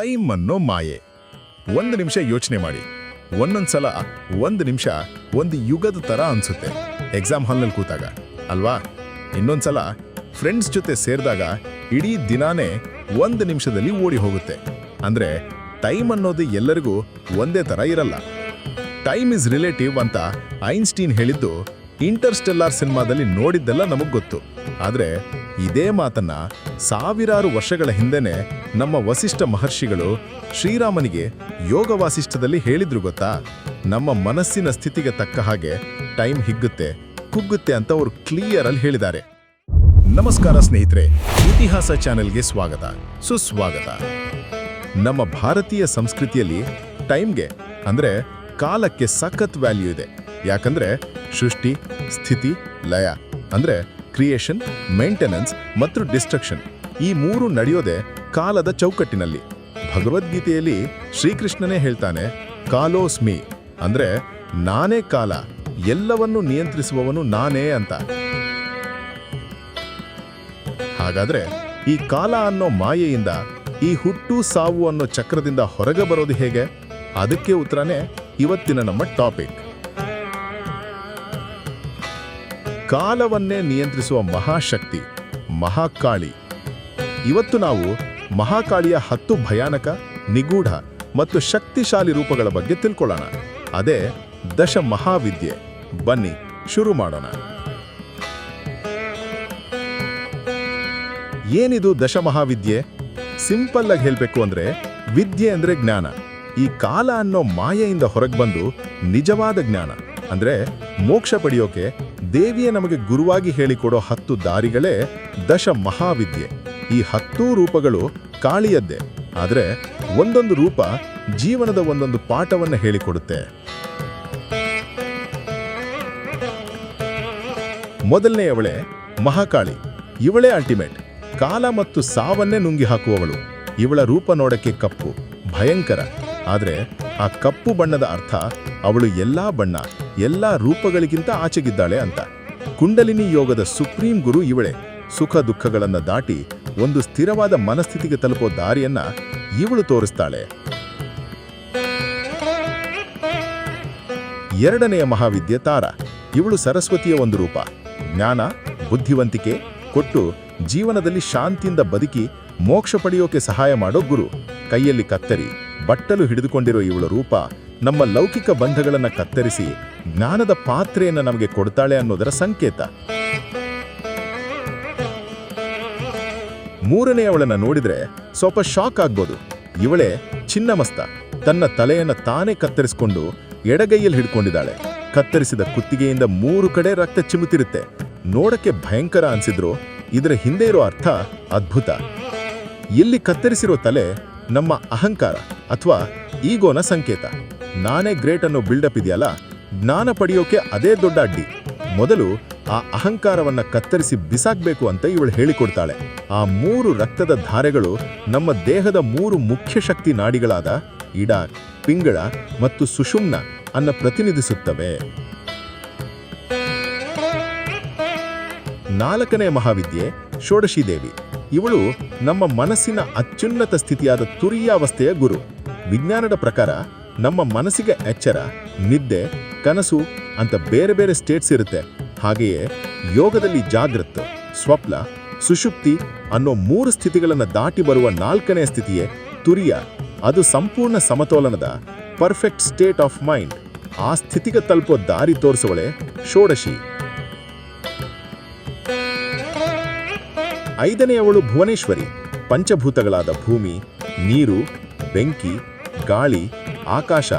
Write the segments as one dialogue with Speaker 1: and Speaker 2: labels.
Speaker 1: Time ಅನ್ನೋ ಮಾಯೆ. ಒಂದು ನಿಮಿಷ ಯೋಚನೆ ಮಾಡಿ. ಒಂದೊಂದ್ಸಲ ಒಂದು ನಿಮಿಷ ಒಂದು ಯುಗದ ಥರ ಅನ್ಸುತ್ತೆ. ಎಕ್ಸಾಮ್ ಹಾಲ್ನಲ್ಲಿ ಕೂತಾಗ, ಅಲ್ವಾ? ಇನ್ನೊಂದ್ಸಲ ಫ್ರೆಂಡ್ಸ್ ಜೊತೆ ಸೇರಿದಾಗ ಇಡೀ ದಿನಾನೇ ಒಂದು ನಿಮಿಷದಲ್ಲಿ ಓಡಿ ಹೋಗುತ್ತೆ. ಅಂದ್ರೆ ಟೈಮ್ ಅನ್ನೋದು ಎಲ್ಲರಿಗೂ ಒಂದೇ ಥರ ಇರಲ್ಲ. ಟೈಮ್ ಇಸ್ ರಿಲೇಟಿವ್ ಅಂತ ಐನ್ಸ್ಟೀನ್ ಹೇಳಿದ್ದು ಇಂಟರ್ಸ್ಟೆಲ್ಲಾರ್ ಸಿನಿಮಾದಲ್ಲಿ ನೋಡಿದ್ದೆಲ್ಲ ನಮಗೆ ಗೊತ್ತು. ಆದ್ರೆ ಇದೇ ಮಾತನ್ನ ಸಾವಿರಾರು ವರ್ಷಗಳ ಹಿಂದೆನೆ ನಮ್ಮ ವಸಿಷ್ಠ ಮಹರ್ಷಿಗಳು ಶ್ರೀರಾಮನಿಗೆ ಯೋಗ ವಾಸಿಷ್ಠದಲ್ಲಿ ಹೇಳಿದ್ರು ಗೊತ್ತಾ? ನಮ್ಮ ಮನಸ್ಸಿನ ಸ್ಥಿತಿಗೆ ತಕ್ಕ ಹಾಗೆ ಟೈಮ್ ಹಿಗ್ಗುತ್ತೆ, ಕುಗ್ಗುತ್ತೆ ಅಂತ ಅವರು ಕ್ಲಿಯರ್ ಅಲ್ಲಿ ಹೇಳಿದ್ದಾರೆ. ನಮಸ್ಕಾರ ಸ್ನೇಹಿತರೆ, ಇತಿಹಾಸ ಚಾನೆಲ್ಗೆ ಸ್ವಾಗತ, ಸುಸ್ವಾಗತ. ನಮ್ಮ ಭಾರತೀಯ ಸಂಸ್ಕೃತಿಯಲ್ಲಿ ಟೈಮ್ಗೆ ಅಂದ್ರೆ ಕಾಲಕ್ಕೆ ಸಖತ್ ವ್ಯಾಲ್ಯೂ ಇದೆ. ಯಾಕಂದ್ರೆ ಸೃಷ್ಟಿ, ಸ್ಥಿತಿ, ಲಯ. ಅಂದ್ರೆ ಕ್ರಿಯೇಷನ್, ಮೇಂಟೆನೆನ್ಸ್ ಮತ್ತು ಡಿಸ್ಟ್ರಕ್ಷನ್. ಈ ಮೂರು ನಡೆಯೋದೆ ಕಾಲದ ಚೌಕಟ್ಟಿನಲ್ಲಿ. ಭಗವದ್ಗೀತೆಯಲ್ಲಿ ಶ್ರೀಕೃಷ್ಣನೇ ಹೇಳ್ತಾನೆ, ಕಾಲೋಸ್ಮಿ. ಅಂದ್ರೆ, ನಾನೇ ಕಾಲ, ಎಲ್ಲವನ್ನೂ ನಿಯಂತ್ರಿಸುವವನು ನಾನೇ ಅಂತ. ಹಾಗಾದ್ರೆ, ಈ ಕಾಲ ಅನ್ನೋ ಮಾಯೆಯಿಂದ, ಈ ಹುಟ್ಟು ಸಾವು ಅನ್ನೋ ಚಕ್ರದಿಂದ ಹೊರಗೆ ಬರೋದು ಹೇಗೆ? ಅದಕ್ಕೆ ಉತ್ತರನೇ ಇವತ್ತಿನ ನಮ್ಮ ಟಾಪಿಕ್. ಕಾಲವನ್ನೇ ನಿಯಂತ್ರಿಸುವ ಮಹಾಶಕ್ತಿ, ಮಹಾಕಾಳಿ. ಇವತ್ತು ನಾವು ಮಹಾಕಾಳಿಯ ಹತ್ತು ಭಯಾನಕ, ನಿಗೂಢ ಮತ್ತು ಶಕ್ತಿಶಾಲಿ ರೂಪಗಳ ಬಗ್ಗೆ ತಿಳ್ಕೊಳ್ಳೋಣ. ಅದೇ ದಶ ಮಹಾವಿದ್ಯೆ ಬನ್ನಿ, ಶುರು ಮಾಡೋಣ. ಏನಿದು ದಶ ಮಹಾವಿದ್ಯೆ ಸಿಂಪಲ್ ಆಗಿ ಹೇಳಬೇಕು ಅಂದ್ರೆ ವಿದ್ಯೆ ಅಂದ್ರೆ ಜ್ಞಾನ. ಈ ಕಾಲ ಅನ್ನೋ ಮಾಯೆಯಿಂದ ಹೊರಗೆ ಬಂದು ನಿಜವಾದ ಜ್ಞಾನ. ಅಂದ್ರೆ ಮೋಕ್ಷ ಪಡೆಯೋಕೆ ದೇವಿಯೇ ನಮಗೆ ಗುರುವಾಗಿ ಹೇಳಿಕೊಡೋ ಹತ್ತು ದಾರಿಗಳೇ ದಶ ಮಹಾವಿದ್ಯೆ ಈ ಹತ್ತೂ ರೂಪಗಳು ಕಾಳಿಯದ್ದೇ. ಆದ್ರೆ ಒಂದೊಂದು ರೂಪ ಜೀವನದ ಒಂದೊಂದು ಪಾಠವನ್ನ ಹೇಳಿಕೊಡುತ್ತೆ. ಮೊದಲನೆಯವಳೆ ಮಹಾಕಾಳಿ. ಇವಳೇ ಅಲ್ಟಿಮೇಟ್ ಕಾಲ ಮತ್ತು ಸಾವನ್ನೇ ನುಂಗಿ ಹಾಕುವವಳು. ಇವಳ ರೂಪ ನೋಡಕ್ಕೆ ಕಪ್ಪು, ಭಯಂಕರ. ಆದ್ರೆ ಆ ಕಪ್ಪು ಬಣ್ಣದ ಅರ್ಥ ಅವಳು ಎಲ್ಲಾ ಬಣ್ಣ. ಎಲ್ಲಾ ರೂಪಗಳಿಗಿಂತ ಆಚೆಗಿದ್ದಾಳೆ ಅಂತ. ಕುಂಡಲಿನಿ ಯೋಗದ ಸುಪ್ರೀಂ ಗುರು ಇವಳೆ. ಸುಖ ದುಃಖಗಳನ್ನ ದಾಟಿ ಒಂದು ಸ್ಥಿರವಾದ ಮನಸ್ಥಿತಿಗೆ ತಲುಪೋ ದಾರಿಯನ್ನ ಇವಳು ತೋರಿಸ್ತಾಳೆ. ಎರಡನೆಯ ಮಹಾವಿದ್ಯೆ ತಾರ. ಇವಳು ಸರಸ್ವತಿಯ ಒಂದು ರೂಪ. ಜ್ಞಾನ, ಬುದ್ಧಿವಂತಿಕೆ, ಕೊಟ್ಟು ಜೀವನದಲ್ಲಿ ಶಾಂತಿಯಿಂದ ಬದುಕಿ ಮೋಕ್ಷ ಪಡೆಯೋಕೆ ಸಹಾಯ ಮಾಡೋ ಗುರು. ಕೈಯಲ್ಲಿ ಕತ್ತರಿ, ಬಟ್ಟಲು ಹಿಡಿದುಕೊಂಡಿರೋ ಇವಳ ರೂಪ ನಮ್ಮ ಲೌಕಿಕ ಬಂಧಗಳನ್ನು ಕತ್ತರಿಸಿ ಜ್ಞಾನದ ಪಾತ್ರೆಯನ್ನ ನಮಗೆ ಕೊಡ್ತಾಳೆ ಅನ್ನೋದರ ಸಂಕೇತ. ಮೂರನೇ ಅವಳನ್ನು ನೋಡಿದ್ರೆ ಸ್ವಲ್ಪ ಶಾಕ್ ಆಗ್ಬೋದು. ಇವಳೆ ಚಿನ್ನಮಸ್ತ. ತನ್ನ ತಲೆಯನ್ನು ತಾನೇ ಕತ್ತರಿಸಿಕೊಂಡು ಎಡಗೈಯಲ್ಲಿ ಹಿಡ್ಕೊಂಡಿದ್ದಾಳೆ. ಕತ್ತರಿಸಿದ ಕುತ್ತಿಗೆಯಿಂದ ಮೂರು ಕಡೆ ರಕ್ತ ಚಿಮುತಿರುತ್ತೆ ನೋಡಕ್ಕೆ ಭಯಂಕರ ಅನ್ಸಿದ್ರು. ಇದರ ಹಿಂದೆ ಇರೋ ಅರ್ಥ ಅದ್ಭುತ. ಇಲ್ಲಿ ಕತ್ತರಿಸಿರೋ ತಲೆ ನಮ್ಮ ಅಹಂಕಾರ ಅಥವಾ ಈಗೋನ ಸಂಕೇತ. ನಾನೇ ಗ್ರೇಟ್ ಅನ್ನೋ ಬಿಲ್ಡಪ್ ಇದೆಯಲ್ಲ? ಜ್ಞಾನ ಪಡೆಯೋಕೆ ಅದೇ ದೊಡ್ಡ ಅಡ್ಡಿ. ಮೊದಲು ಆ ಅಹಂಕಾರವನ್ನ ಕತ್ತರಿಸಿ ಬಿಸಾಕ್ಬೇಕು ಅಂತ ಇವಳು ಹೇಳಿಕೊಡ್ತಾಳೆ. ಆ ಮೂರು ರಕ್ತದ ಧಾರೆಗಳು ನಮ್ಮ ದೇಹದ ಮೂರು ಮುಖ್ಯ ಶಕ್ತಿ ನಾಡಿಗಳಾದ ಇಡ, ಪಿಂಗಳ ಮತ್ತು ಸುಷುಮ್ನ ಅನ್ನ ಪ್ರತಿನಿಧಿಸುತ್ತವೆ. ನಾಲ್ಕನೇ ಮಹಾವಿದ್ಯೆ, ಷೋಡಶಿ ದೇವಿ. ಇವಳು ನಮ್ಮ ಮನಸ್ಸಿನ ಅತ್ಯುನ್ನತ ಸ್ಥಿತಿಯಾದ ತುರಿಯಾವಸ್ಥೆಯ ಗುರು. ವಿಜ್ಞಾನದ ಪ್ರಕಾರ ನಮ್ಮ ಮನಸ್ಸಿಗೆ ಎಚ್ಚರ, ನಿದ್ದೆ ಕನಸು ಅಂತ ಬೇರೆ ಬೇರೆ ಸ್ಟೇಟ್ಸ್ ಇರುತ್ತೆ. ಹಾಗೆಯೇ ಯೋಗದಲ್ಲಿ ಜಾಗೃತ್ ಸ್ವಪ್ನ, ಸುಷುಪ್ತಿ ಅನ್ನೋ ಮೂರು ಸ್ಥಿತಿಗಳನ್ನು ದಾಟಿ ಬರುವ ನಾಲ್ಕನೇ ಸ್ಥಿತಿಯೇ ತುರಿಯ. ಅದು ಸಂಪೂರ್ಣ ಸಮತೋಲನದ ಪರ್ಫೆಕ್ಟ್ ಸ್ಟೇಟ್ ಆಫ್ ಮೈಂಡ್ ಆ ಸ್ಥಿತಿಗೆ ತಲುಪೋ ದಾರಿ ತೋರಿಸುವಳೆ ಷೋಡಶಿ. ಐದನೆಯವಳು ಭುವನೇಶ್ವರಿ. ಪಂಚಭೂತಗಳಾದ ಭೂಮಿ, ನೀರು, ಬೆಂಕಿ, ಗಾಳಿ, ಆಕಾಶ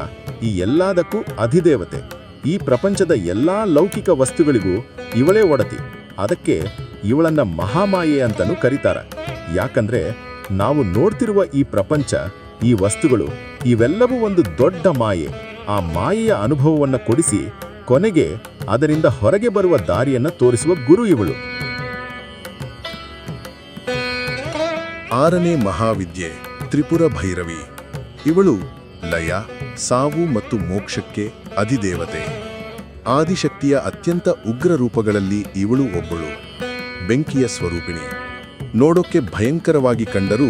Speaker 1: ಈ ಎಲ್ಲದಕ್ಕೂ ಅಧಿದೇವತೆ. ಈ ಪ್ರಪಂಚದ ಎಲ್ಲಾ ಲೌಕಿಕ ವಸ್ತುಗಳಿಗೂ ಇವಳೇ ಒಡತಿ. ಅದಕ್ಕೆ ಇವಳನ್ನ ಮಹಾಮಾಯೆ ಅಂತಲೂ ಕರೀತಾರ. ಯಾಕಂದ್ರೆ ನಾವು ನೋಡ್ತಿರುವ ಈ ಪ್ರಪಂಚ, ಈ ವಸ್ತುಗಳು ಇವೆಲ್ಲವೂ ಒಂದು ದೊಡ್ಡ ಮಾಯೆ. ಆ ಮಾಯೆಯ ಅನುಭವವನ್ನ ಕೊಡಿಸಿ ಕೊನೆಗೆ ಅದರಿಂದ ಹೊರಗೆ ಬರುವ ದಾರಿಯನ್ನ ತೋರಿಸುವ ಗುರು ಇವಳು. ಆರನೇ ಮಹಾವಿದ್ಯೆ, ತ್ರಿಪುರ ಭೈರವಿ. ಇವಳು ಲಯ, ಸಾವು ಮತ್ತು ಮೋಕ್ಷಕ್ಕೆ ಅಧಿದೇವತೆ. ಆದಿಶಕ್ತಿಯ ಅತ್ಯಂತ ಉಗ್ರ ರೂಪಗಳಲ್ಲಿ ಇವಳು ಒಬ್ಬಳು. ಬೆಂಕಿಯ ಸ್ವರೂಪಿಣಿ. ನೋಡೋಕ್ಕೆ ಭಯಂಕರವಾಗಿ ಕಂಡರೂ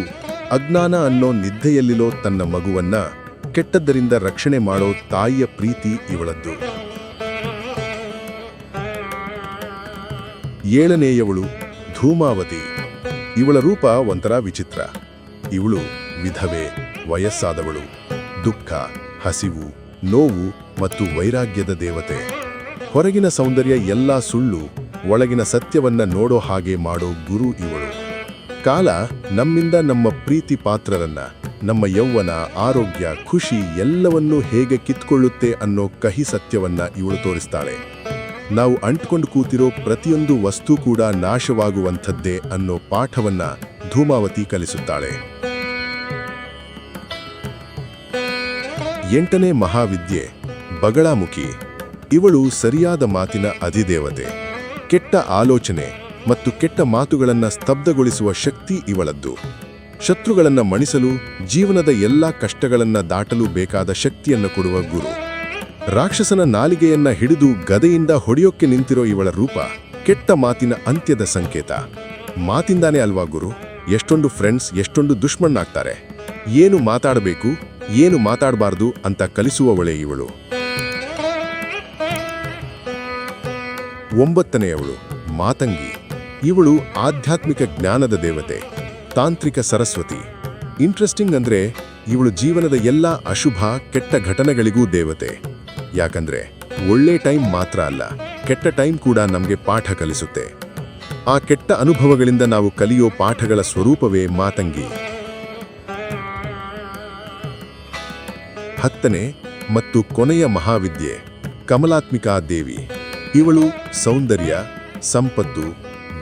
Speaker 1: ಅಜ್ಞಾನ ಅನ್ನೋ ನಿದ್ದೆಯಲ್ಲಿಲೋ ತನ್ನ ಮಗುವನ್ನ ಕೆಟ್ಟದ್ದರಿಂದ ರಕ್ಷಣೆ ಮಾಡೋ ತಾಯಿಯ ಪ್ರೀತಿ ಇವಳದ್ದು. ಏಳನೆಯವಳು ಧೂಮಾವತಿ. ಇವಳ ರೂಪ ಒಂಥರ ವಿಚಿತ್ರ. ಇವಳು ವಿಧವೆ, ವಯಸ್ಸಾದವಳು. ದುಃಖ, ಹಸಿವು, ನೋವು ಮತ್ತು ವೈರಾಗ್ಯದ ದೇವತೆ. ಹೊರಗಿನ ಸೌಂದರ್ಯ ಎಲ್ಲ ಸುಳ್ಳು, ಒಳಗಿನ ಸತ್ಯವನ್ನ ನೋಡೋ ಹಾಗೆ ಮಾಡೋ ಗುರು ಇವಳು ಕಾಲ ನಮ್ಮಿಂದ ನಮ್ಮ ಪ್ರೀತಿ ಪಾತ್ರರನ್ನ, ನಮ್ಮ ಯೌವನ, ಆರೋಗ್ಯ, ಖುಷಿ ಎಲ್ಲವನ್ನೂ ಹೇಗೆ ಕಿತ್ಕೊಳ್ಳುತ್ತೆ ಅನ್ನೋ ಕಹಿ ಸತ್ಯವನ್ನ ಇವಳು ತೋರಿಸ್ತಾಳೆ. ನಾವು ಅಂಟ್ಕೊಂಡು ಕೂತಿರೋ ಪ್ರತಿಯೊಂದು ವಸ್ತು ಕೂಡ ನಾಶವಾಗುವಂಥದ್ದೇ ಅನ್ನೋ ಪಾಠವನ್ನ ಧೂಮಾವತಿ ಕಲಿಸುತ್ತಾಳೆ. ಎಂಟನೇ ಮಹಾವಿದ್ಯೆ, ಬಗಳಾಮುಖಿ. ಇವಳು ಸರಿಯಾದ ಮಾತಿನ ಅಧಿದೇವತೆ. ಕೆಟ್ಟ ಆಲೋಚನೆ ಮತ್ತು ಕೆಟ್ಟ ಮಾತುಗಳನ್ನು ಸ್ತಬ್ಧಗೊಳಿಸುವ ಶಕ್ತಿ ಇವಳದ್ದು. ಶತ್ರುಗಳನ್ನು ಮಣಿಸಲು, ಜೀವನದ ಎಲ್ಲಾ ಕಷ್ಟಗಳನ್ನು ದಾಟಲು ಬೇಕಾದ ಶಕ್ತಿಯನ್ನು ಕೊಡುವ ಗುರು. ರಾಕ್ಷಸನ ನಾಲಿಗೆಯನ್ನ ಹಿಡಿದು ಗದೆಯಿಂದ ಹೊಡೆಯೋಕ್ಕೆ ನಿಂತಿರೋ ಇವಳ ರೂಪ ಕೆಟ್ಟ ಮಾತಿನ ಅಂತ್ಯದ ಸಂಕೇತ. ಮಾತಿಂದಾನೇ ಅಲ್ವಾ ಗುರು? ಎಷ್ಟೊಂದು ಫ್ರೆಂಡ್ಸ್ ಎಷ್ಟೊಂದು ದುಶ್ಮಣ್ಣಾಗ್ತಾರೆ ಏನು ಮಾತಾಡಬೇಕು, ಏನು ಮಾತಾಡಬಾರ್ದು ಅಂತ ಕಲಿಸುವವಳೆ ಇವಳು. ಒಂಬತ್ತನೆಯವಳು, ಮಾತಂಗಿ. ಇವಳು ಆಧ್ಯಾತ್ಮಿಕ ಜ್ಞಾನದ ದೇವತೆ, ತಾಂತ್ರಿಕ ಸರಸ್ವತಿ. ಇಂಟ್ರೆಸ್ಟಿಂಗ್ ಅಂದ್ರೆ ಇವಳು ಜೀವನದ ಎಲ್ಲ ಅಶುಭ, ಕೆಟ್ಟ ಘಟನೆಗಳಿಗೂ ದೇವತೆ. ಯಾಕಂದ್ರೆ ಒಳ್ಳೆ ಟೈಮ್ ಮಾತ್ರ ಅಲ್ಲ, ಕೆಟ್ಟ ಟೈಮ್ ಕೂಡ ನಮಗೆ ಪಾಠ ಕಲಿಸುತ್ತೆ. ಆ ಕೆಟ್ಟ ಅನುಭವಗಳಿಂದ ನಾವು ಕಲಿಯೋ ಪಾಠಗಳ ಸ್ವರೂಪವೇ ಮಾತಂಗಿ. ಹತ್ತನೇ ಮತ್ತು ಕೊನೆಯ ಮಹಾವಿದ್ಯೆ, ಕಮಲಾತ್ಮಿಕಾ ದೇವಿ. ಇವಳು ಸೌಂದರ್ಯ, ಸಂಪತ್ತು,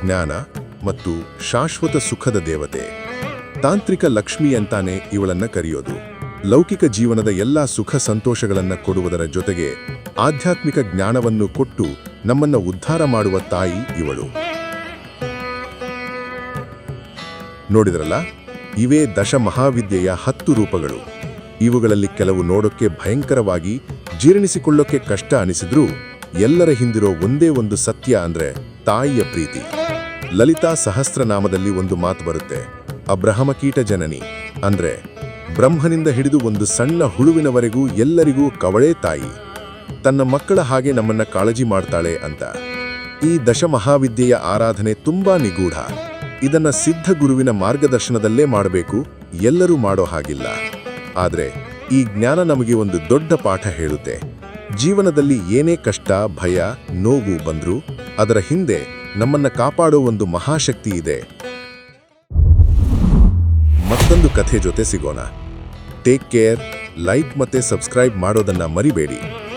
Speaker 1: ಜ್ಞಾನ ಮತ್ತು ಶಾಶ್ವತ ಸುಖದ ದೇವತೆ. ತಾಂತ್ರಿಕ ಲಕ್ಷ್ಮಿ ಅಂತಾನೆ ಇವಳನ್ನ ಕರೆಯೋದು. ಲೌಕಿಕ ಜೀವನದ ಎಲ್ಲಾ ಸುಖ ಸಂತೋಷಗಳನ್ನ ಕೊಡುವುದರ ಜೊತೆಗೆ ಆಧ್ಯಾತ್ಮಿಕ ಜ್ಞಾನವನ್ನು ಕೊಟ್ಟು ನಮ್ಮನ್ನ ಉದ್ಧಾರ ಮಾಡುವ ತಾಯಿ ಇವಳು. ನೋಡಿದ್ರಲ್ಲ, ಇವೇ ದಶ ಮಹಾವಿದ್ಯೆಯ ಹತ್ತು ರೂಪಗಳು. ಇವುಗಳಲ್ಲಿ ಕೆಲವು ನೋಡೋಕ್ಕೆ ಭಯಂಕರವಾಗಿ ಜೀರ್ಣಿಸಿಕೊಳ್ಳೋಕೆ ಕಷ್ಟ ಅನಿಸಿದ್ರೂ ಎಲ್ಲರ ಹಿಂದಿರೋ ಒಂದೇ ಒಂದು ಸತ್ಯ ಅಂದ್ರೆ ತಾಯಿಯ ಪ್ರೀತಿ. ಲಲಿತಾ ಸಹಸ್ರನಾಮದಲ್ಲಿ ಒಂದು ಮಾತು ಬರುತ್ತೆ, ಅಬ್ರಹಮ ಕೀಟ ಜನನಿ, ಅಂದ್ರೆ ಬ್ರಹ್ಮನಿಂದ ಹಿಡಿದು ಒಂದು ಸಣ್ಣ ಹುಳುವಿನವರೆಗೂ ಎಲ್ಲರಿಗೂ ಕವಳೆ ತಾಯಿ. ತನ್ನ ಮಕ್ಕಳ ಹಾಗೆ ನಮ್ಮನ್ನ ಕಾಳಜಿ ಮಾಡ್ತಾಳೆ ಅಂತ. ಈ ದಶಮಹಾವಿದ್ಯೆಯ ಆರಾಧನೆ ತುಂಬಾ ನಿಗೂಢ. ಇದನ್ನ ಸಿದ್ಧ ಗುರುವಿನ ಮಾರ್ಗದರ್ಶನದಲ್ಲೇ ಮಾಡಬೇಕು, ಎಲ್ಲರೂ ಮಾಡೋ ಹಾಗಿಲ್ಲ. ಆದ್ರೆ ಈ ಜ್ಞಾನ ನಮಗೆ ಒಂದು ದೊಡ್ಡ ಪಾಠ ಹೇಳುತ್ತೆ. ಜೀವನದಲ್ಲಿ ಏನೇ ಕಷ್ಟ, ಭಯ, ನೋವು ಬಂದರೂ ಅದರ ಹಿಂದೆ ನಮ್ಮನ್ನ ಕಾಪಾಡೋ ಒಂದು ಮಹಾಶಕ್ತಿ ಇದೆ. ಮತ್ತೊಂದು ಕಥೆ ಜೊತೆ ಸಿಗೋಣ. ಟೇಕ್ ಕೇರ್ ಲೈಕ್ ಮತ್ತೆ ಸಬ್ಸ್ಕ್ರೈಬ್ ಮಾಡೋದನ್ನ ಮರಿಬೇಡಿ.